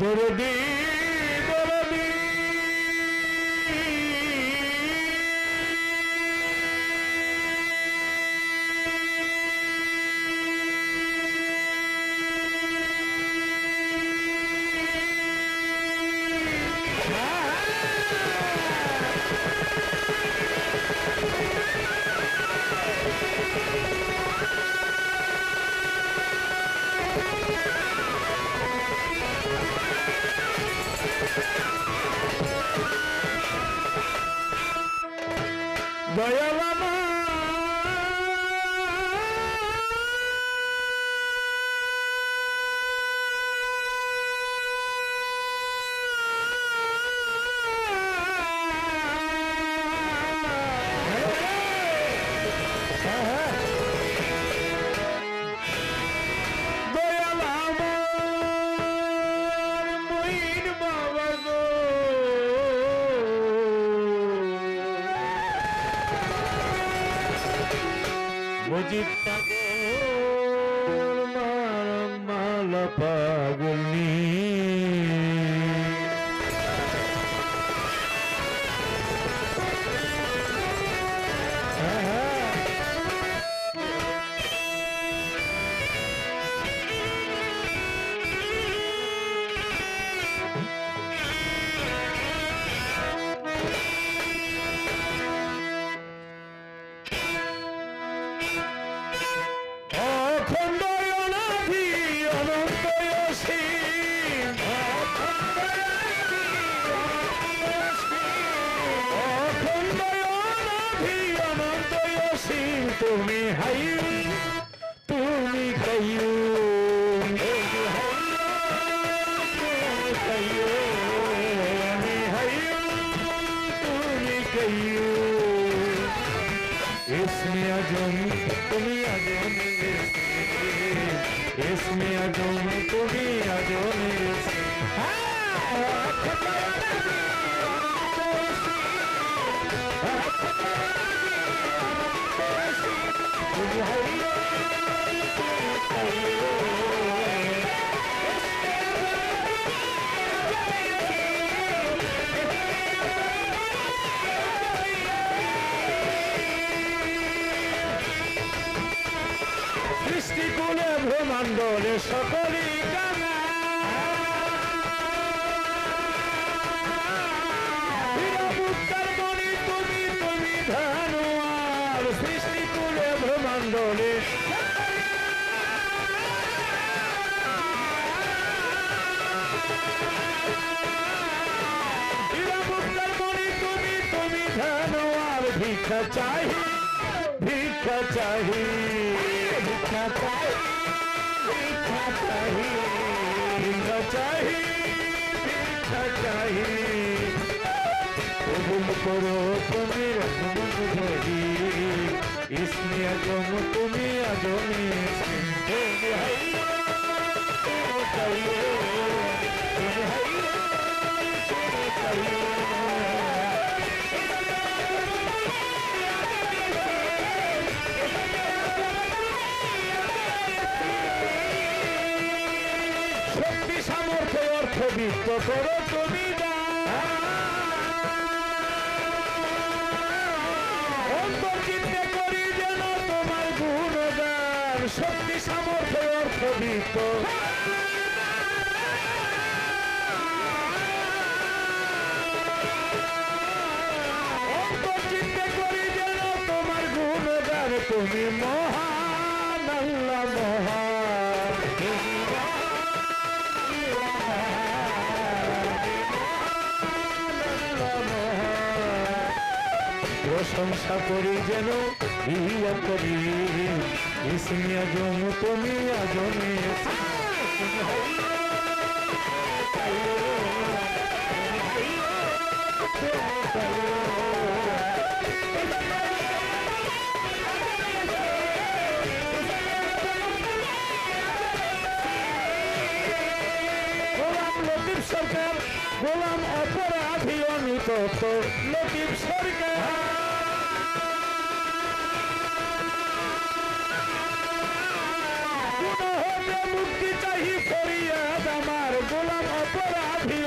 দরদি ব্রহ্মাণ্ডলে তুমি গানা হীরামুক্তার মণি তুমি তুমি ধানুয়ার ধানুয়ার ভিক্ষা চাহি ভিক্ষা চাহি ভিক্ষা চাহি ভিক্ষা চাহি। ভিক্ষা চাহি ভিক্ষা চাহি কবুল করো তুমি রকম ধরি ইসমি করো তুমি চিন্তা করি যেন তোমার গুণগান শক্তি সামর্থ্য অর্থ বিত্ত চিন্তা করি যেন তোমার গুণগান তুমি মহান প্রশংসা করি যেন ইয়া করি ইসমি আজম তুমি আজমে। গোলাম অপরাধী মুক্তি চাহি ফরিয়াদ আমার গোলাম অপরাধী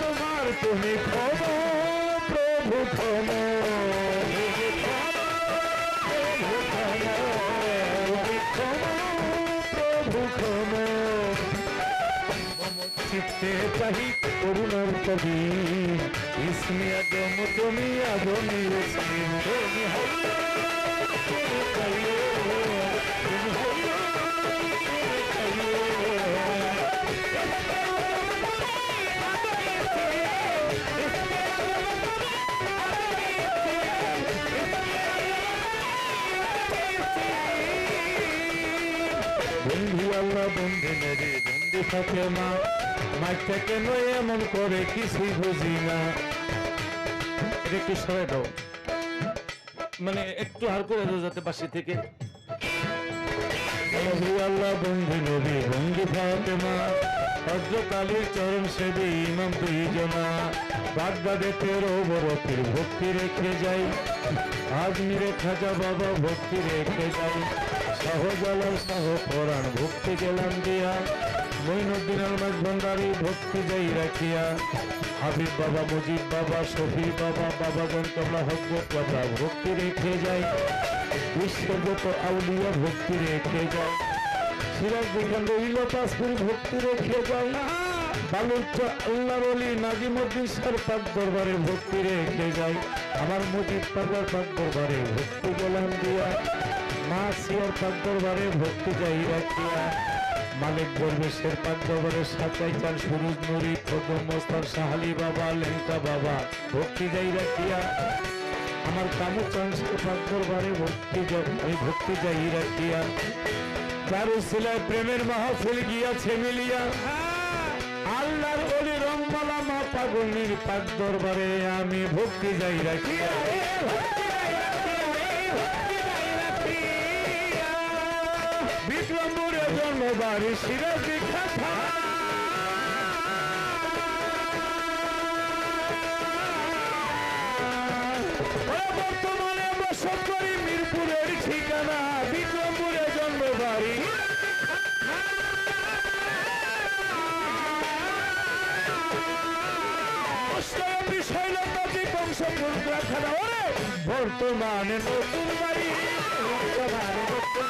তোমার তুমি ক্ষম প্রভু ক্ষম। চিত্তে চাহি করুণার কবি ইসমি আগম তুমি আগমি বন্ধু আল্লাহ, বন্ধু মেরে, বন্ধু থাকে মা। মাইকটা কেন এমন করে কিছুই বুঝি না। একটু সরে দাও। মানে একটু হার করে দাও যাতে বাসি থেকে। ভক্তি রেখে যাই। আজমিরে খাজা বাবা ভক্তি রেখে যাই। সহজালাল সহ পরাণ ভক্তি গেলাম দিয়া। মইনুদ্দিন আলমাজ ভণ্ডারি ভক্তি যাই রাখিয়া। হাবিব বাবা, মুজিব বাবা, শফি বাবা বাবা গন্তলা হকবত বাবা ভক্তি রেখে যাই। বিশ্বগত আউলিয়া ভক্তি রেখে যায় সিরাজ বিখান রইল পাসপুরি ভক্তি রেখে যায় বালুচ আল্লাহ বলি নাজিমুদ্দিন স্যার পাক দরবারে ভক্তি রেখে যায় আমার মুজিব দরবারে ভক্তি গেলাম দিয়া। মা সিয়ার পাক দরবারে ভক্তি যাই রাখিয়া। মালিক দরবেশের পাক দরবারে সাচাই চাল সুরুজ নুরি খদম মোস্তার সাহালি বাবা লেঙ্কা বাবা। ভক্তি যাই রাখিয়া আমার কামু চান্সকে পাক দরবারে ভক্তি আমি ভক্তি যাই রাখিয়া চারু সিলায় প্রেমের মাহফিল গিয়াছে মিলিয়া। আল্লাহর অলি রংমালা মা পাগলির পাক দরবারে আমি ভক্তি যাই রাখিয়া জন্মবাড়ি সিরাজ ও বর্তমানে বসত করি মিরপুরের ঠিকানা বিক্রমপুরে জন্মবাড়ি। বর্তমানে নতুন বাড়ি। বর্তমানে নতুন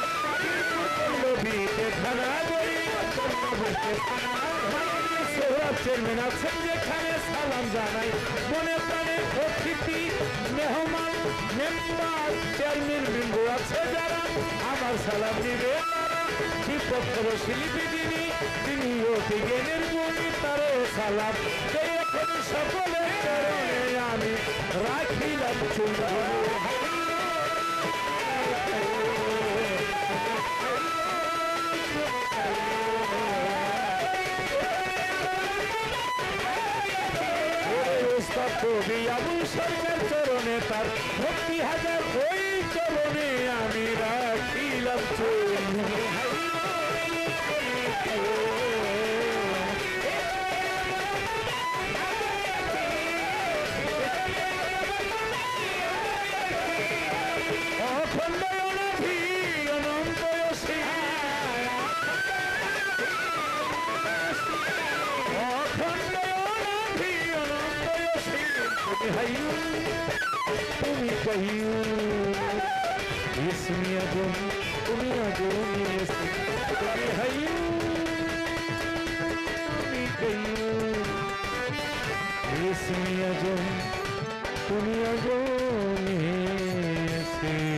মনে প্রাণে মেহমান মেম্বার চেয়ারম্যান বিন্দু আমার সালাম দিবে বিপক্ষর শিল্পী যিনি তিনি অতি জ্ঞানের গুণী তারও সালাম সকলের আমি রাখিলাম চুল কবি আবুল সরকার চরণে তার ভক্তি হাজার ওই চরণে আমি রাখিলাম চুল তুমি হাইয়ু, তুমি কাইয়ু ইসমি আজম তুমি আজম ইসমি তুমি হাইয়ু তুমি কাইয়ু ইসমি আজম তুমি আজম ইসমি Ah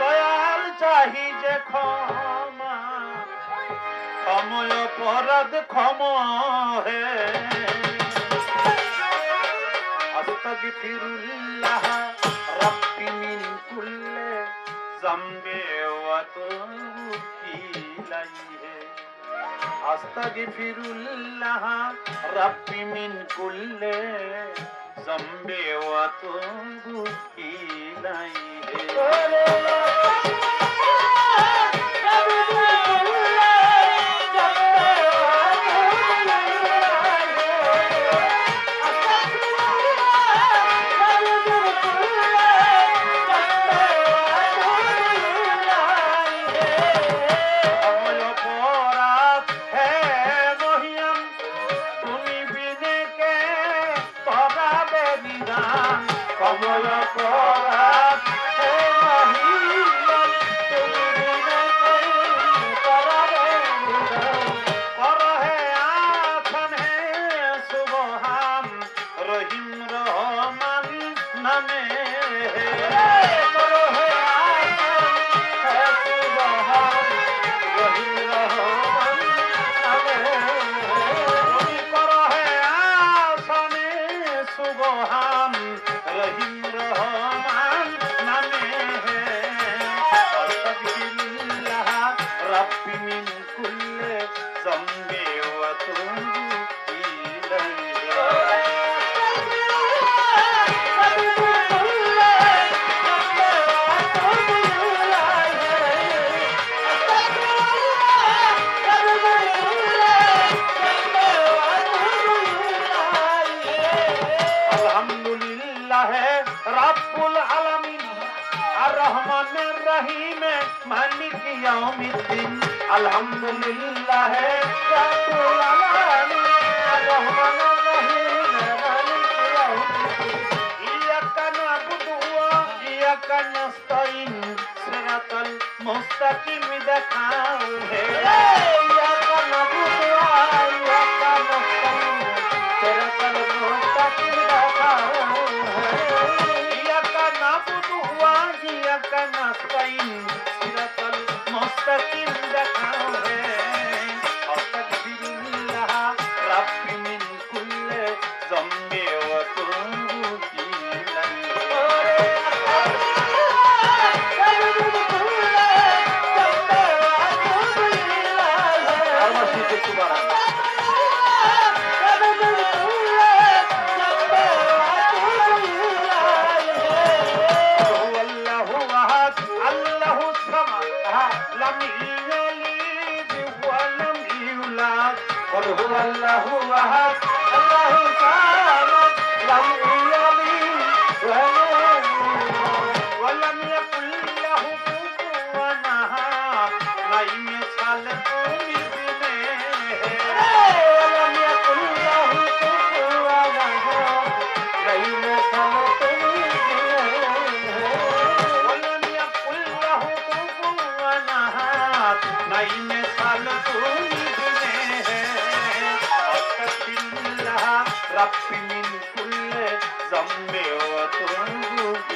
দয়াল চাহি যে ক্ষমা। অপরাধ ক্ষম হে। আস্তাগফিরুল্লাহ রাব্বি মিন কুল্লি জামবি ওয়া তুবি মিন নাই আলহামদুলিল্লাহ نستعين صراط المستقيم دخاو ہے إياك نعبد وإياك نستعين صراط المستقيم دخاو ہے إياك نعبد وإياك نستعين صراط المستقيم رب من كل ذنب وتوب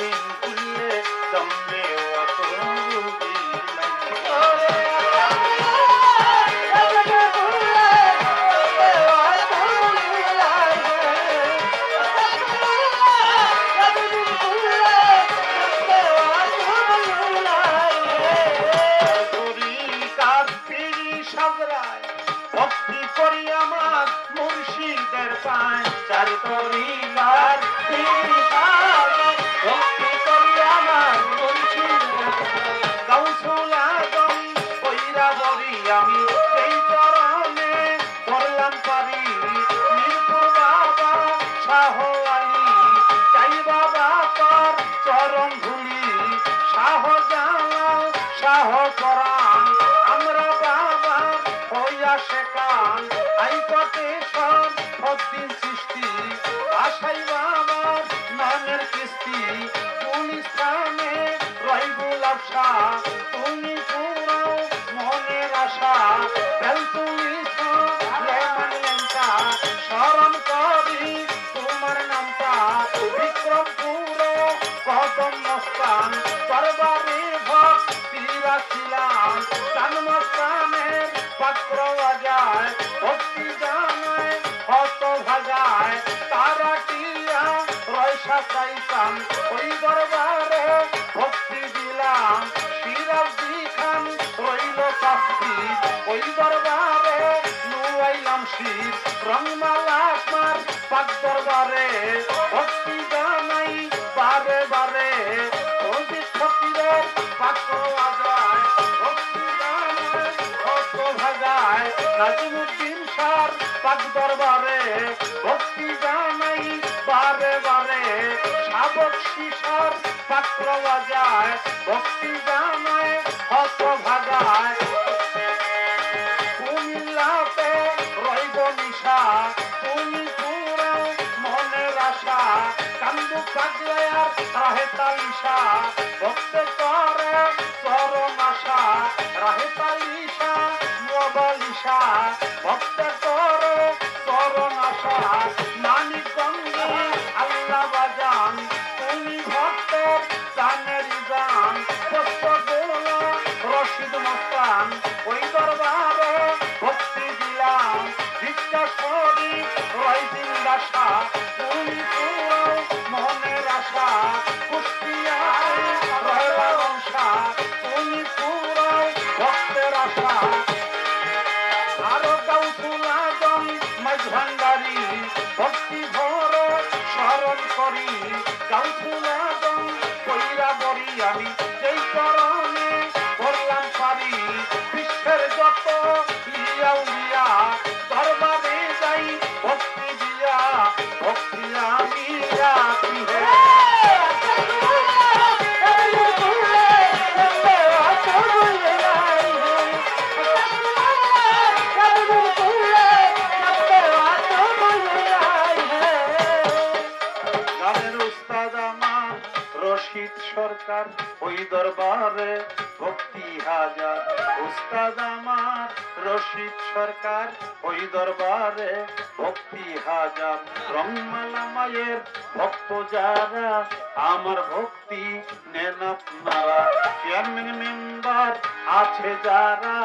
আশা, তুমি পুরাও মনের আশা। প্রেম তুমি লেমনটা স্মরণ করি, তোমার নামটা। বিক্রমপুর কদম মস্তান। দরবারে ভক্তিরা ছিলাম তারা টিয়া রয়সা চাইতাম ওই দরবারে ভক্তি ওই দরবারে নুয়াইলাম শীত রংমালা আমার পাক দরবারে। ভক্তি জানাই বারে বারে অজিত ফকিরের পাক পাওয়া যায় ভক্তি জানাই ভক্ত ভাগায়, নাজিমুদ্দিন সার পাক দরবারে। ভক্তি জানাই বারে বারে, শাবক শিশার পাক পাওয়া ভক্তি জানায় হত ভাগায় নিশা তুমি পুরা মনের আশা, কান্দু কাগলে আর রাহে তালিশা, ভক্তে করে চরম আশা, রাহে তালিশা, মোবালিশা, ভক্তে ভক্তি ভর স্মরণ করি। গাউফুলা দরবারে ভক্তি হাজার। উস্তাদ আমার, রশিদ সরকার, ওই দরবারে ভক্তি হাজার। রংমালা মায়ের ভক্ত যারা, আমার ভক্তি নেন আপনারা। চেয়ারম্যান মেম্বার আছে যারা,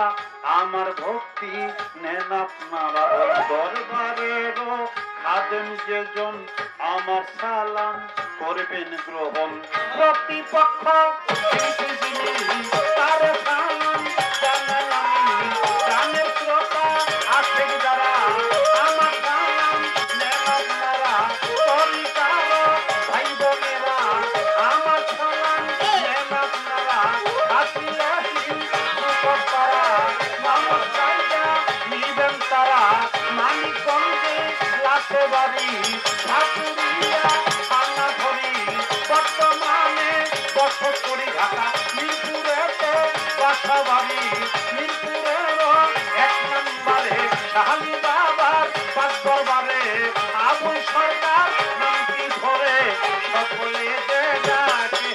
আমার ভক্তি নেন আপনারা। দরবারেরও খাদেম যেজন, আমার সালাম করবেন গ্রহণ প্রতিপক্ষ তার জানালাম। গানের শ্রোতা আছে যারা ঢাকা মিরপুরে তো বাসা বাড়ি মিরপুরেরও এক নম্বরে শাহালি বাবার পাঁচ দরবারে আবুল সরকার নামটি ধরে, সকলে যে ডাকে